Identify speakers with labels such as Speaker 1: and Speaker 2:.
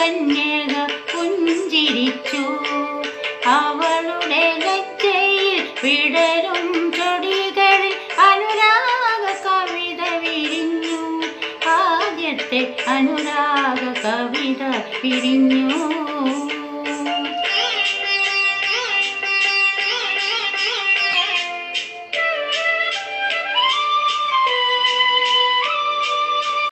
Speaker 1: കന്യക പുഞ്ചിരിച്ചു. അവളുടെ ലജ്ജയിൽ വിടരും ചൊടികളിൽ അനുരാഗ കവിത വിരിഞ്ഞു. ആദ്യത്തെ അനുരാഗ കവിത വിരിഞ്ഞു.